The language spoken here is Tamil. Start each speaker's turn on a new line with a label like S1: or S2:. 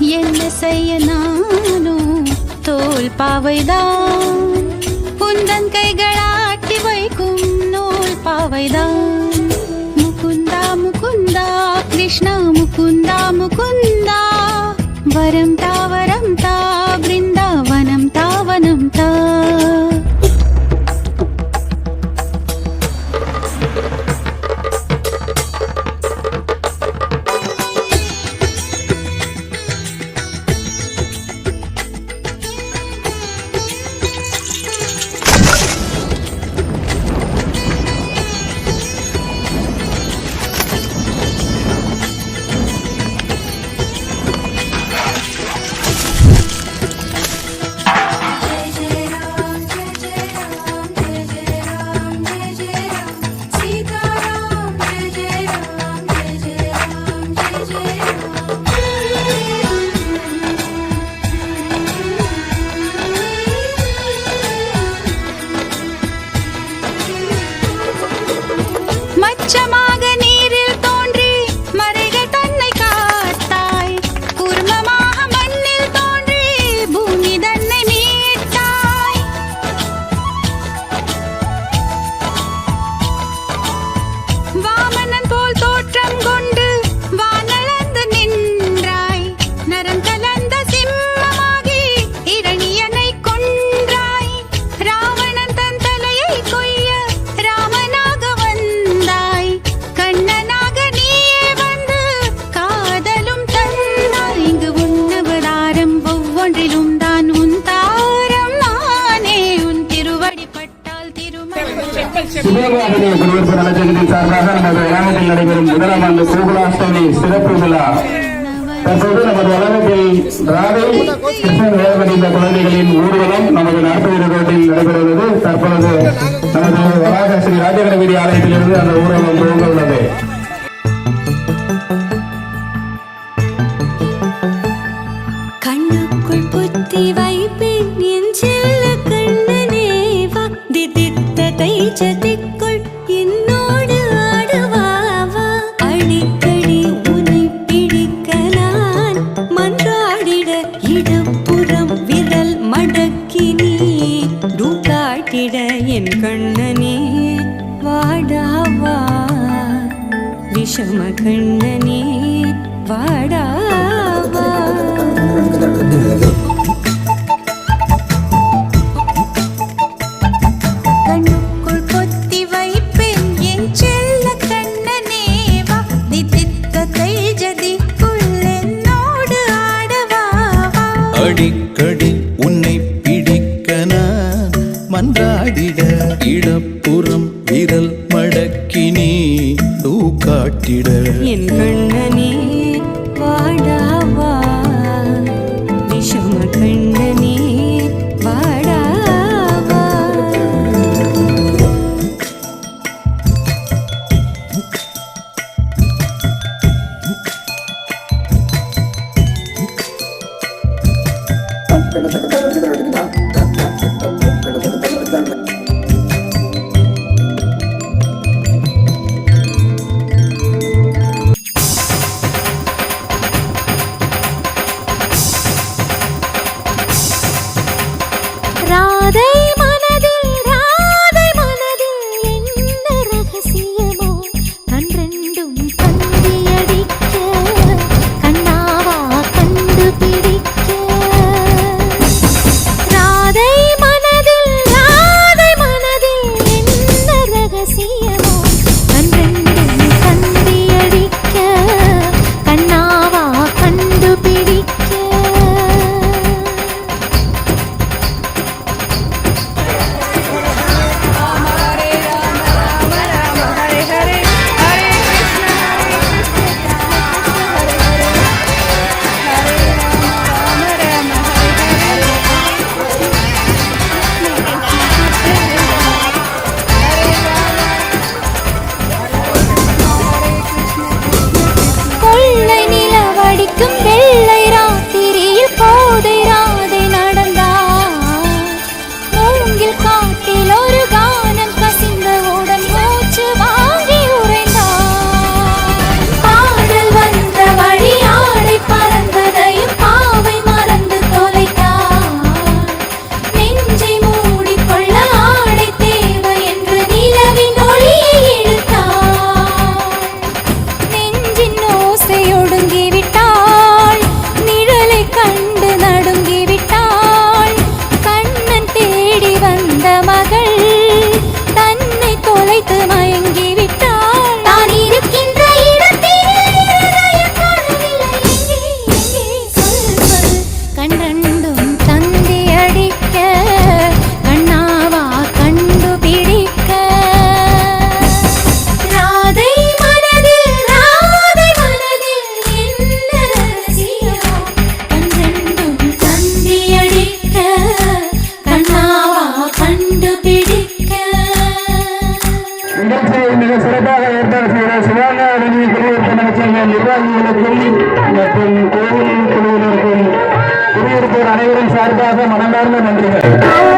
S1: என்ன செய்ய நானும் தோல் பாவைதான். உந்தன் கைகள் ஆட்டி வைக்கும் நூல் பாவைதான். முகுந்தா முகுந்தா கிருஷ்ணா முகுந்தா முகுந்தா. வரம் தாவரம்
S2: சிவகாரணிய குடியிருப்பு நலச்சங்கத்தின் சார்பாக நமது வளாகத்தில் நடைபெறும் முதலாம் ஆண்டு கோகுலாஷ்டமி சிறப்பு விழா. தற்போது நமது வளாகத்தில் ராதை கிருஷ்ணன் வேலைபடைந்த குழந்தைகளின் ஊர்வலம் நமது நாற்பது ரோட்டில் நடைபெறுகிறது. தற்பொழுது நமது வளாக ஸ்ரீ ராஜகணபதி ஆலயத்திலிருந்து அந்த ஊர்வலம் துவங்க உள்ளது.
S1: விஷமகண்ணனே வாடா கண்ணனே
S2: வாடா நிர்வாகிகளுக்கும் மற்றும் கோவில் குழுவினருக்கும் குடியிருப்போர் அனைவரும் சார்பாக மனமார்ந்த நன்றிகள்.